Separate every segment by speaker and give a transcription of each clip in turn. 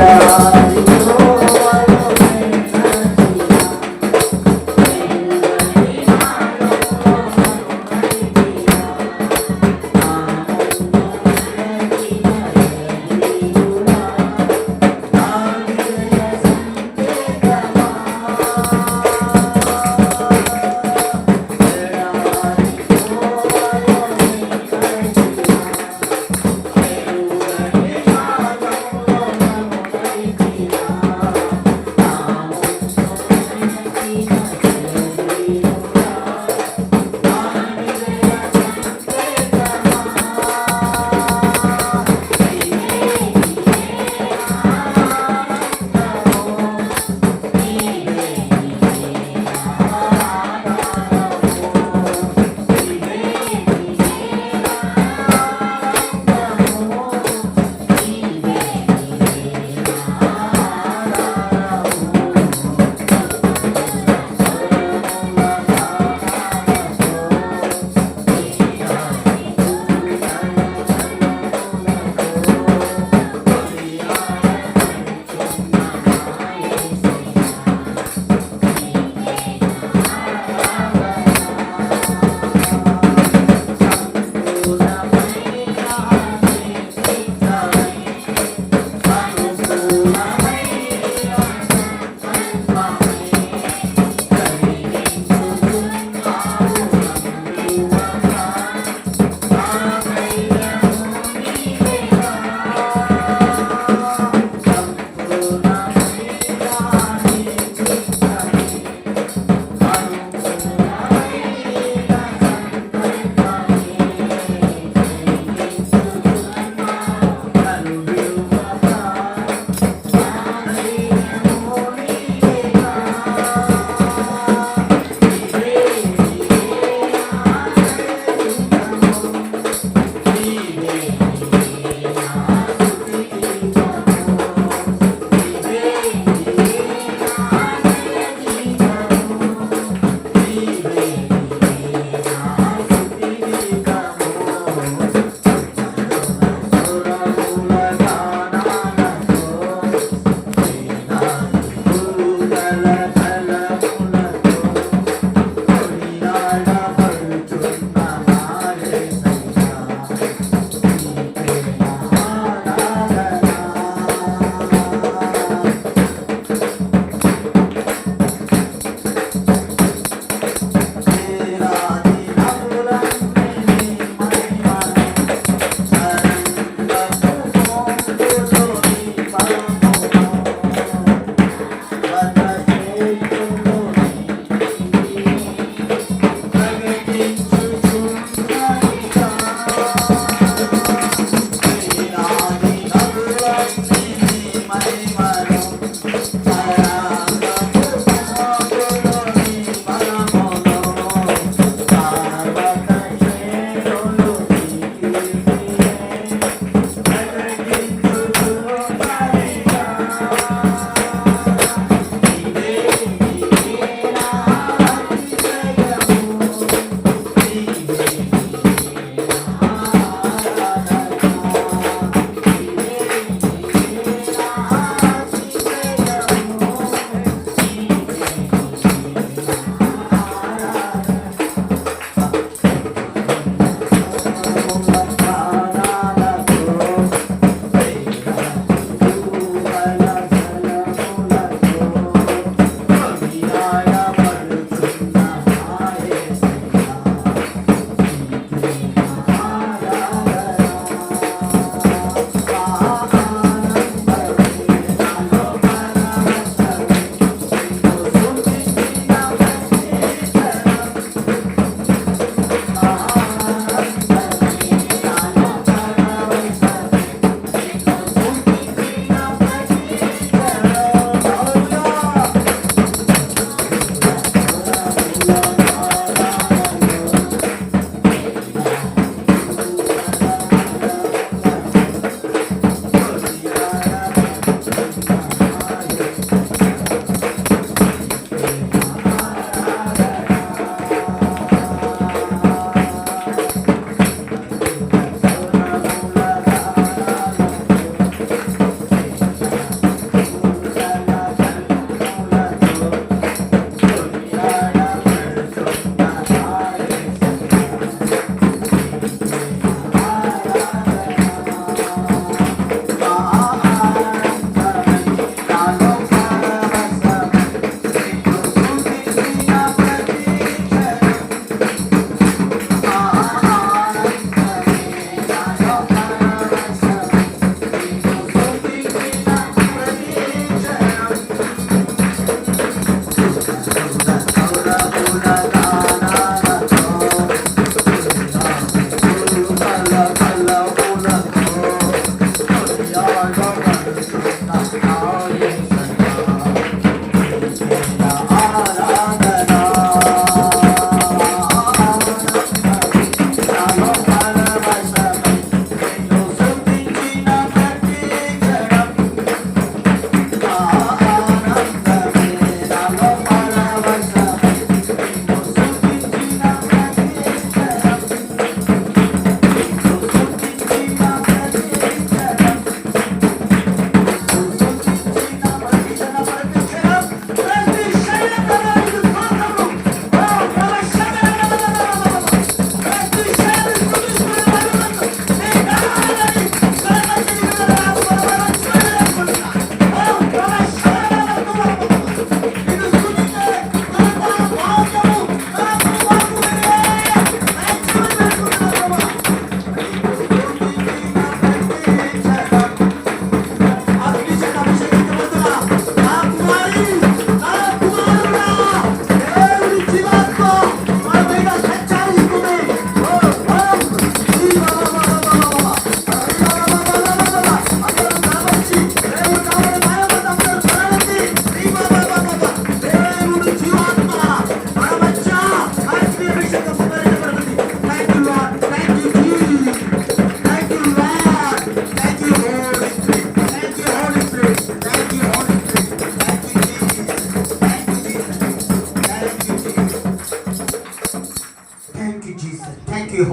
Speaker 1: Bye.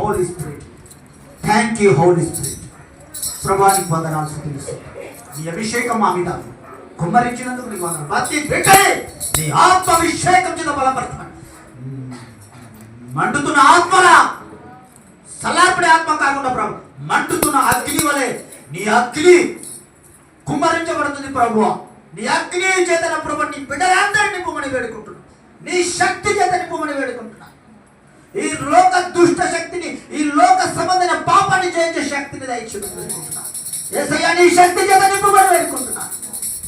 Speaker 1: Holy spirit thank you holy spirit ప్రభానికి వందనాలు తెలుసు నీ అభిషేకం మా మీద. కుమ్మరించినందుకు నీకు వందనాలు. ప్రతి బిడ్డని నీ ఆత్మ అభిషేకం చేత బలపడతాను మండుతున్న ఆత్మల సలార్పడే ఆత్మ కాకుండా ప్రభు మండుతున్న అగ్ని వలె నీ అగ్ని కుమ్మరించబడుతుంది ప్రభు నీ అగ్ని చేతన ప్రభు నీ బిడ్డలందరినీ నింపమని వేడుకుంటున్నాను నీ శక్తి చేత నింపమని వేడుకుంటున్నాను ఈ లోక దుష్ట శక్తిని ఈ లోక సంబంధమైన పాపాన్ని జయించే శక్తిని దయచేసి ఏసయ్యా నీ శక్తి చేత నింపమని వేడుకుంటున్నా.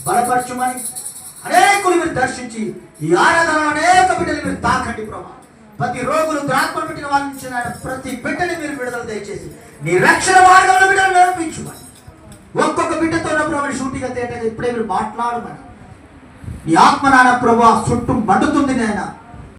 Speaker 1: బలపరచుమని అనేకులు మీరు దర్శించి ఈ ఆరాధన అనేక బిడ్డలు మీరు తాకండి ప్రభా. ప్రతి రోగులు ద్రాత్మ పెట్టిన వాళ్ళ నుంచి ప్రతి బిడ్డని మీరు విడుదల దయచేసి నీ రక్షణ మార్గంలో బిడ్డలు నేర్పించుమని ఒక్కొక్క బిడ్డతో ఉన్న ప్రభు షూటింగ్ తేటగా ఇప్పుడే మీరు మాట్లాడమని. నీ ఆత్మ నాన్న ప్రభు చుట్టూ మండుతుంది నాయన.